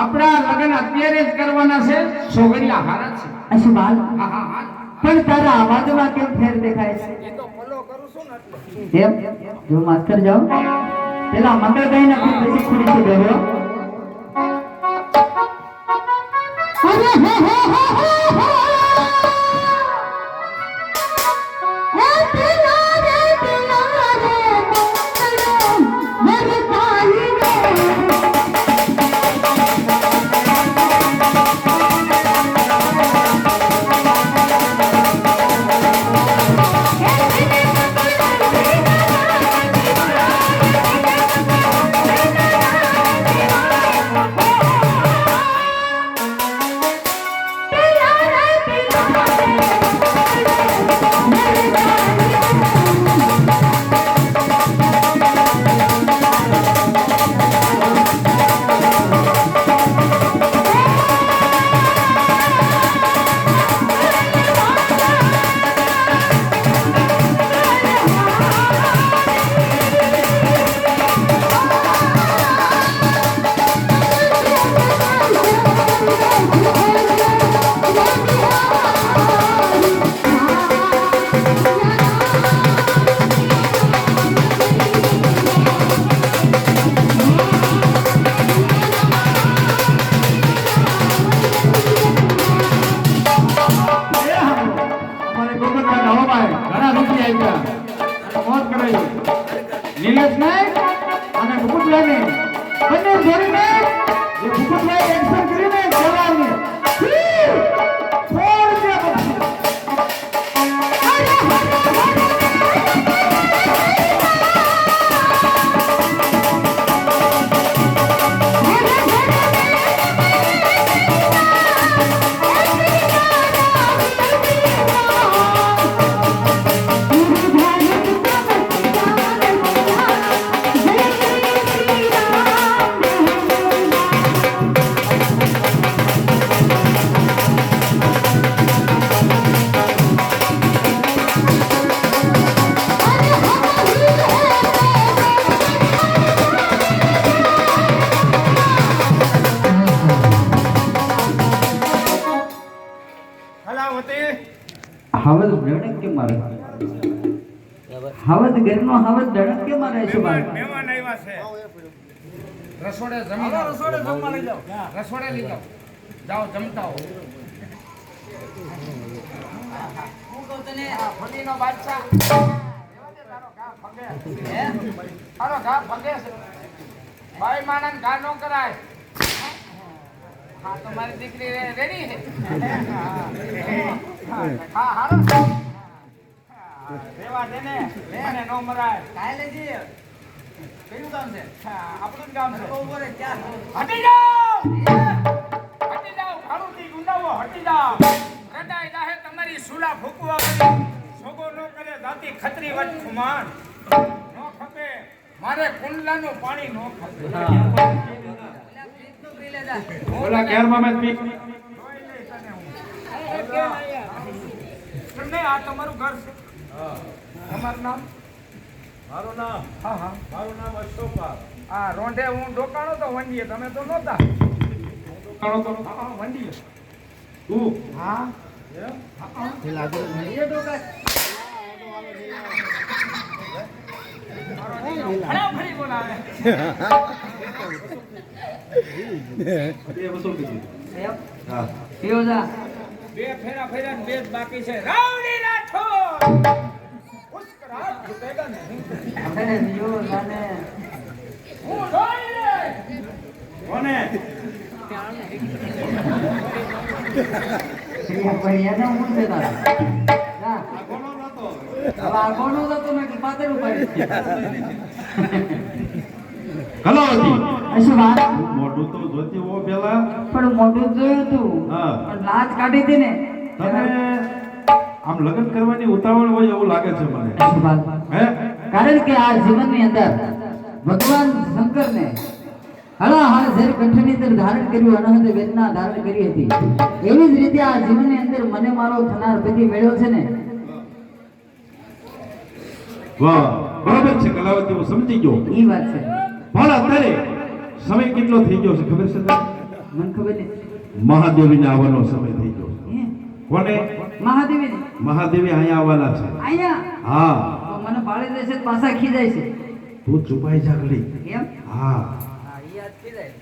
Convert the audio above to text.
આપણા લગ્ન અત્યારે જ કરવાના છે સોગંદલા હારા છે. હા હા પણ તારા અવાજમાં કેમ ફેર દેખાય છે. એ તો ફોલો કરું છું ને એટલે. એમ? જો માસ્તર જાઓ પેલા મંગળ ગાય ના પછી ખુલી છે ગયો અરે હો હો હો હે! મોત કરાવી નિલેશ નાયક અને મુકુટભાઈ ને બંને એ મુકુટભાઈ એક્શન કરીને જવાને હાવજ ડણક કે મારે હાવજ ઘરનો હાવજ ડણક કે મારે છે બાળ મહેમાન આવ્યા છે રસોડે જમી. રસોડે જમવા લઈ જાઓ રસોડે લઈ જાઓ જાઓ જમતા હો આ ફળીનો બાદશાહ. રેવા દે, તારો ઘા ફગે. હે? તારો ઘા ફગે છે. ભાઈ માણસ ઘા નો કરાય હા તો મારી દીકરી રે- રેડી છે? હા હારો રેવા દે ને મને નો મરાય. કાલે જી કયું છે. હટી જાઓ! હટી જાઓ હટી જાહે તમારી સુલા ફૂકવા કરી સોગો નો કરે જાતી ખતરી વટ ખુમાન નો ખપે. મારે કુંડલાનું પાણી નો ખપે. ઓલા ઘેરમાં મેં નહીં, આ તમારું ઘર છે? તમારું નામ? મારું નામ? હા હા. મારું નામ અશોકા આ. રોંઢે હું ડોકાણો તો વંડીએ તમે તો નહોતા. કાણો તો હા, હા, વંડીએ. તું? હા. એમ? એ ડોકા મારો દીકરો. ફળાફળી બોલાવે બે ફેરા ફેરા બે બાકી છે. રાવડી રાઠોડ! ઝુકેગા નહીં. આપણે હું જોઈ લે! કોને? નતો? હવે પાતળું પાડી. હલો. હતી અશું વાત? મોઢું તો જોતી હો પેલા. પણ મોઢું જોયું તું. પણ લાજ કાઢી હતી ને. તને આમ લગ્ન કરવાની ઉતાવળ હોય એવું લાગે છે મને. હે? કારણ કે આ જીવનની અંદર ભગવાન શંકરને હળા હાલ ઝેર કંઠની અંદર ધારણ કર્યું અનહદ વેદના ધારણ કરી હતી. એવી જ રીતે આ જીવનની અંદર મને મારો થનાર પતિ મેળ્યો છે ને. વાહ. બરાબર છે કલાવતી હું સમજી ગયો. એ વાત છે. પણ અત્યારે સમય કેટલો થઈ ગયો છે ખબર છે મને ખબર નથી મહાદેવીને આવવાનો સમય થઈ ગયો કોને? મહાદેવી મહાદેવી અહીંયા આવવાના છે. અહીંયા? હા. તો મને પાળી દેશે પાછા ખીજાય છે. તું છુપાઈ જા ઘડી એમ? હા. હા યાદ થઈ જાય